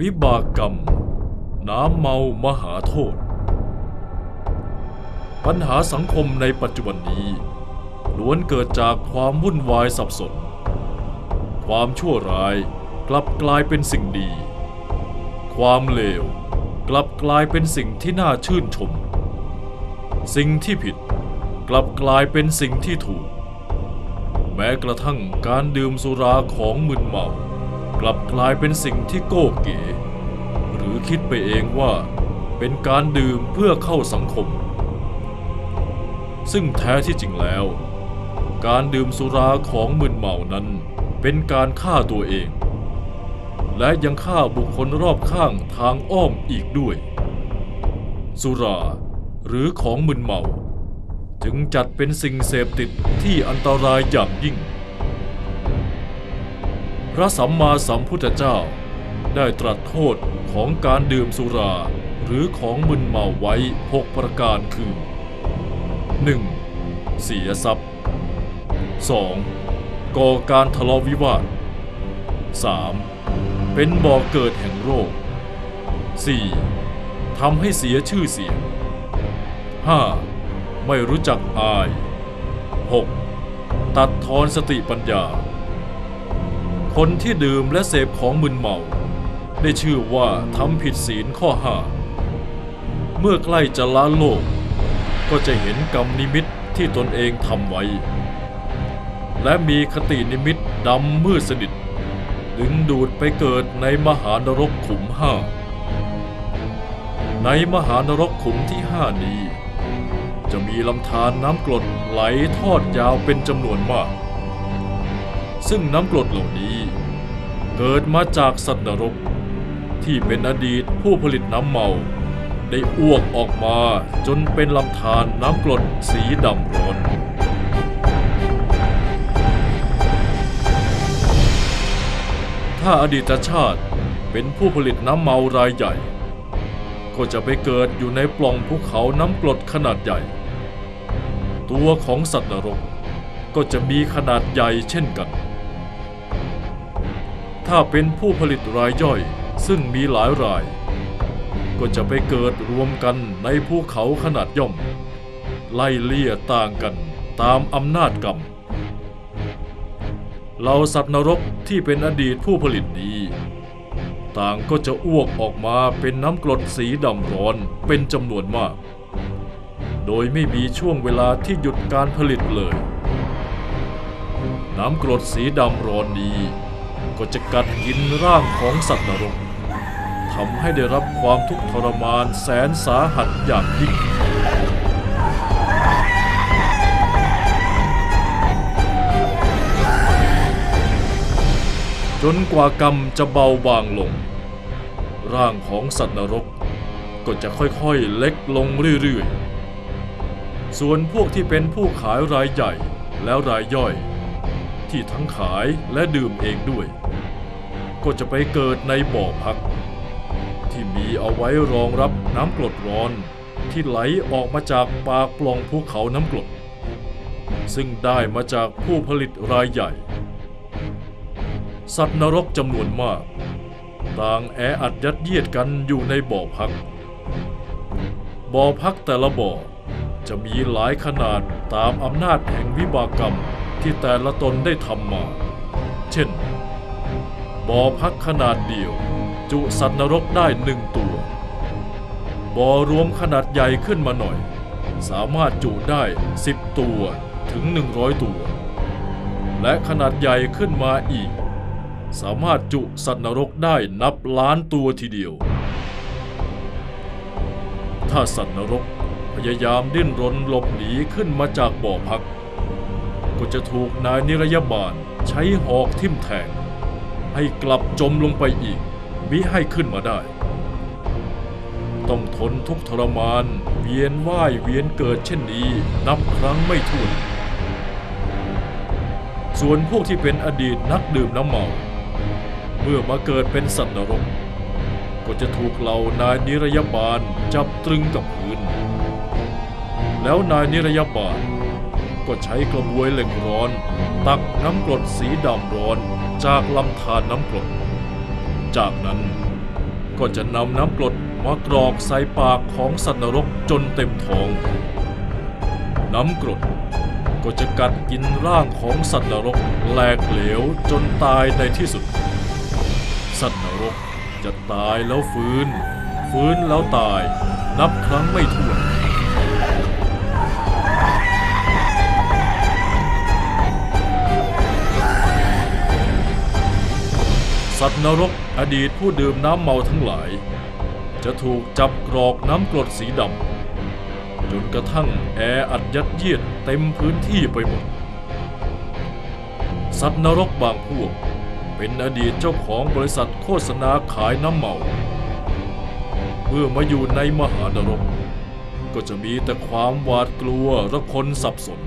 วิบากกรรม น้ำเมามหาโทษ ปัญหาสังคมในปัจจุบันนี้ ล้วนเกิดจากความวุ่นวายสับสน ความชั่วร้ายกลับกลายเป็นสิ่งดี ความเลวกลับกลายเป็นสิ่งที่น่าชื่นชม สิ่งที่ผิดกลับกลายเป็นสิ่งที่ถูก แม้กระทั่งการดื่มสุราของมึนเมา กลับกลายเป็นสิ่งที่โก้เก๋หรือคิดไปเองว่าเป็นการดื่มเพื่อเข้าสังคม ซึ่งแท้ที่จริงแล้ว การดื่มสุราของมึนเมานั้น เป็นการฆ่าตัวเอง และยังฆ่าบุคคลรอบข้างทางอ้อมอีกด้วย สุราหรือของมึนเมา จึงจัดเป็นสิ่งเสพติดที่อันตรายอย่างยิ่ง พระสัมมาสัมพุทธเจ้า ได้ตรัสโทษของการดื่มสุรา หรือของมึนเมาไว้หกประการคือ 1. เสียทรัพย์ 2. ก่อการทะเลาะวิวาท 3. เป็นบ่อกเกิดแห่งโรค 4. ทำให้เสียชื่อเสียง 5. ไม่รู้จักอาย 6. ตัดทอนสติปัญญา คนที่ดื่มและเสพของมึนเมา ได้ชื่อว่าทำผิดศีลข้อห้าเมื่อใกล้จะละโลก ก็จะเห็นกรรมนิมิตที่ตนเองทำไว้ และมีคตินิมิตดำมืดสนิท ดึงดูดไปเกิดในมหานรกขุมห้าในมหานรกขุมที่ห้านี้ จะมีลำธารน้ำกรดไหลทอดยาวเป็นจำนวนมาก ซึ่งน้ำกรดเหล่านี้ เกิดมาจากสัตว์นรก ที่เป็นอดีตผู้ผลิตน้ำเมา ได้อ้วกออกมาจนเป็นลำธารน้ำกรดสีดำร้อนถ้าอดีตชาติเป็นผู้ผลิตน้ำเมารายใหญ่ ก็จะไปเกิดอยู่ในปล่องภูเขาน้ำกรดขนาดใหญ่ ตัวของสัตว์นรกก็จะมีขนาดใหญ่เช่นกัน ถ้าเป็นผู้ผลิตรายย่อย ซึ่งมีหลายราย ก็จะไปเกิดรวมกันในภูเขาขนาดย่อม ไล่เลี่ยต่างกันตามอำนาจกรรมเหล่าสัตว์นรกที่เป็นอดีตผู้ผลิตนี้ ต่างก็จะอ้วกออกมาเป็นน้ำกรดสีดำร้อนเป็นจำนวนมาก โดยไม่มีช่วงเวลาที่หยุดการผลิตเลย น้ำกรดสีดำร้อนนี้ ก็จะกัดกินร่างของสัตว์นรกทำให้ได้รับความทุกข์ทรมานแสนสาหัสอย่างยิ่งจนกว่ากรรมจะเบาบางลง ร่างของสัตว์นรกก็จะค่อยๆเล็กลงเรื่อยๆ ส่วนพวกที่เป็นผู้ขายรายใหญ่แล้วรายย่อย ที่ทั้งขายและดื่มเองด้วย ก็จะไปเกิดในบ่อพัก ที่มีเอาไว้รองรับน้ำกรดร้อนที่ไหลออกมาจากปากปล่องภูเขาน้ำกรด ซึ่งได้มาจากผู้ผลิตรายใหญ่ สัตว์นรกจำนวนมาก ต่างแออัดยัดเยียดกันอยู่ในบ่อพัก บ่อพักแต่ละบ่อจะมีหลายขนาดตามอำนาจแห่งวิบากกรรม ที่แต่ละตนได้ทำมา เช่น บ่อพักขนาดเดียว จุสัตว์นรกได้หนึ่งตัว บ่อรวมขนาดใหญ่ขึ้นมาหน่อย สามารถจุได้10ตัวถึง100ตัว และขนาดใหญ่ขึ้นมาอีก สามารถจุสัตว์นรกได้นับล้านตัวทีเดียว ถ้าสัตว์นรกพยายามดิ้นรนหลบหนีขึ้นมาจากบ่อพัก ก็จะถูกนายนิรยบาลใช้หอกทิ่มแทง ให้กลับจมลงไปอีกมิให้ขึ้นมาได้ ต้องทนทุกทรมาน เวียนว่ายเวียนเกิดเช่นนี้นับครั้งไม่ถ้วน ส่วนพวกที่เป็นอดีตนักดื่มน้ำเมา เมื่อมาเกิดเป็นสัตว์นรก ก็จะถูกเหล่านายนิรยบาลจับตรึงกับพื้น แล้วนายนิรยบาล ก็ใช้กระบวยเหล็กร้อน ตักน้ำกรดสีดำร้อนจากลำธารน้ำกรด จากนั้นก็จะนำน้ำกรดมากรอกใส่ปากของสัตว์นรกจนเต็มท้อง น้ำกรดก็จะกัดกินร่างของสัตว์นรกแหลกเหลวจนตายในที่สุด สัตว์นรกจะตายแล้วฟื้น ฟื้นแล้วตาย นับครั้งไม่ถ้วน นรกอดีตผู้ดื่มน้ำเมาทั้งหลาย จะถูกจับกรอกน้ำกรดสีดำจนกระทั่งแออัดยัดเยียดเต็มพื้นที่ไปหมด สัตว์นรกบางพวก เป็นอดีตเจ้าของบริษัทโฆษณาขายน้ำเมา เมื่อมาอยู่ในมหานรก ก็จะมีแต่ความหวาดกลัวและคนสับสน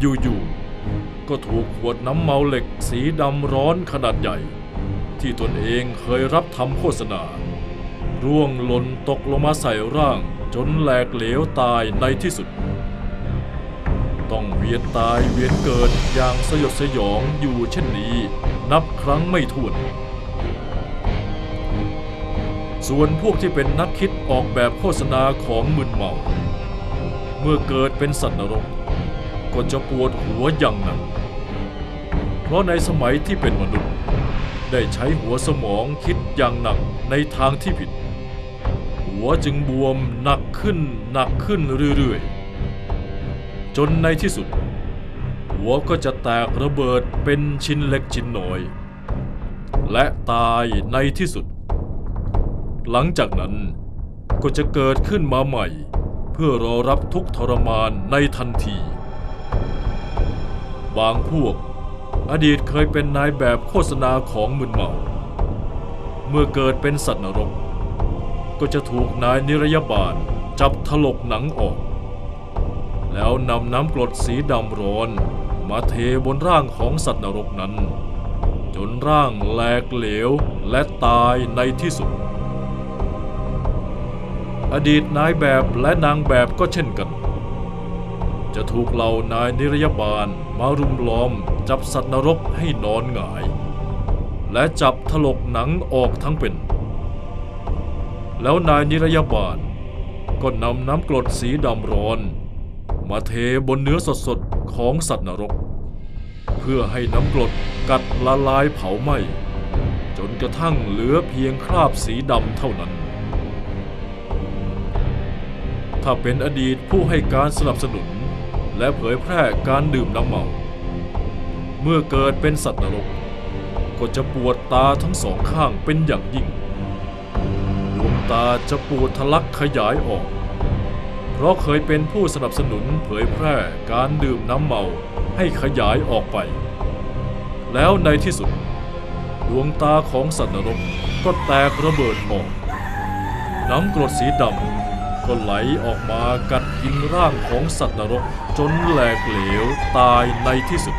อยู่ๆก็ถูกขวดน้ำเมาเหล็กสีดำร้อนขนาดใหญ่ ที่ตนเองเคยรับทำโฆษณา ร่วงหล่นตกลงมาใส่ร่างจนแหลกเหลวตายในที่สุด ต้องเวียนตายเวียนเกิดอย่างสยดสยองอยู่เช่นนี้ นับครั้งไม่ถ้วน ส่วนพวกที่เป็นนักคิดออกแบบโฆษณาของมึนเมา เมื่อเกิดเป็นสัตว์นรก ก็จะปวดหัวอย่างหนักเพราะในสมัยที่เป็นมนุษย์ ได้ใช้หัวสมองคิดอย่างหนักในทางที่ผิด หัวจึงบวมหนักขึ้นหนักขึ้นเรื่อยๆ จนในที่สุด หัวก็จะแตกระเบิดเป็นชิ้นเล็กชิ้นน้อย และตายในที่สุด หลังจากนั้นก็จะเกิดขึ้นมาใหม่ เพื่อรอรับทุกทรมานในทันที บางพวก อดีตเคยเป็นนายแบบโฆษณาของมึนเมา เมื่อเกิดเป็นสัตว์นรก ก็จะถูกนายนิรยาบาลจับถลกหนังออก แล้วนำน้ำกรดสีดำร้อน มาเทบนร่างของสัตว์นรกนั้น จนร่างแหลกเหลวและตายในที่สุด อดีตนายแบบและนางแบบก็เช่นกัน จะถูกเหล่านายนิรยาบาล มารุมล้อมจับสัตว์นรกให้นอนหงาย และจับถลกหนังออกทั้งเป็น แล้วนายนิรยาบาลก็นำน้ำกรดสีดำร้อน มาเทบนเนื้อสดๆของสัตว์นรก เพื่อให้น้ำกรดกัดละลายเผาไหม้จนกระทั่งเหลือเพียงคราบสีดำเท่านั้น ถ้าเป็นอดีตผู้ให้การสนับสนุน และเผยแพร่การดื่มน้ำเมา เมื่อเกิดเป็นสัตว์นรก ก็จะปวดตาทั้งสองข้างเป็นอย่างยิ่ง ดวงตาจะปวดทะลักขยายออก เพราะเคยเป็นผู้สนับสนุนเผยแพร่การดื่มน้ำเมาให้ขยายออกไป แล้วในที่สุด ดวงตาของสัตว์นรกก็แตกระเบิดออกน้ำกรดสีดำ ก็ไหลออกมากัดกินร่างของสัตว์นรกจนแหลกเหลวตายในที่สุด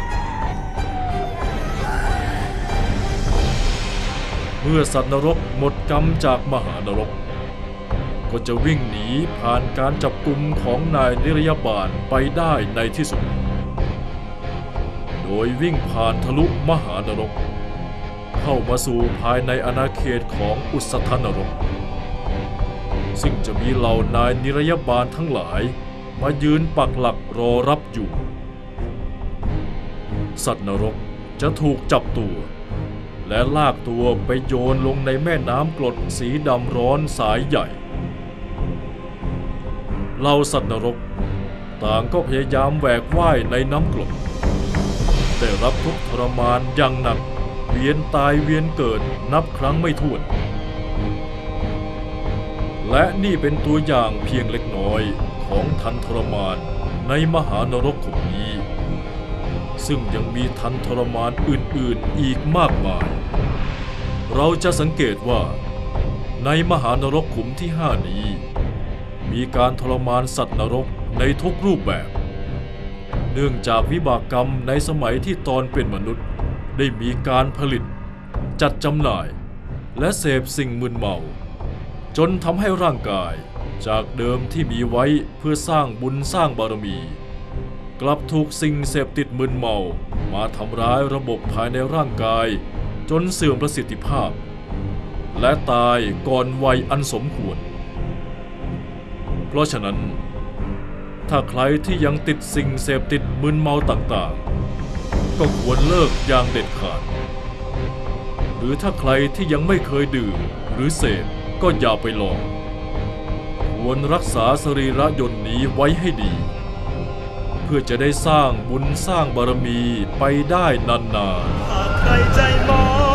เมื่อสัตว์นรกหมดกรรมจากมหานรก ก็จะวิ่งหนีผ่านการจับกุมของนายนิรยาบาลไปได้ในที่สุด โดยวิ่งผ่านทะลุมหานรก เข้ามาสู่ภายในอาณาเขตของอุสธนรก ซึ่งจะมีเหล่านายนิรยาบาลทั้งหลาย มายืนปักหลักรอรับอยู่ สัตว์นรกจะถูกจับตัว และลากตัวไปโยนลงในแม่น้ำกรดสีดำร้อนสายใหญ่เหล่าสัตว์นรก ต่างก็พยายามแหวกว่ายในน้ำกรดได้รับทุกทรมานอย่างหนักเวียนตายเวียนเกิดนับครั้งไม่ถ้วน และนี่เป็นตัวอย่างเพียงเล็กน้อยของทันทรมานในมหานรกขุมนี้ ซึ่งยังมีทันทรมานอื่นๆอีกมากมาย เราจะสังเกตว่า ในมหานรกขุมที่ห้านี้ มีการทรมานสัตว์นรกในทุกรูปแบบ เนื่องจากวิบากกรรมในสมัยที่ตอนเป็นมนุษย์ได้มีการผลิต จัดจำหน่าย และเสพสิ่งมึนเมา จนทำให้ร่างกายจากเดิมที่มีไว้เพื่อสร้างบุญสร้างบารมี กลับถูกสิ่งเสพติดมึนเมา มาทำร้ายระบบภายในร่างกาย จนเสื่อมประสิทธิภาพ และตายก่อนวัยอันสมควร เพราะฉะนั้น ถ้าใครที่ยังติดสิ่งเสพติดมึนเมาต่างๆ ก็ควรเลิกอย่างเด็ดขาด หรือถ้าใครที่ยังไม่เคยดื่มหรือเสพ ก็อย่าไปลอง ควรรักษาสรีระยนต์นี้ไว้ให้ดี เพื่อจะได้สร้างบุญสร้างบารมีไปได้นานๆ หากใครใจมอ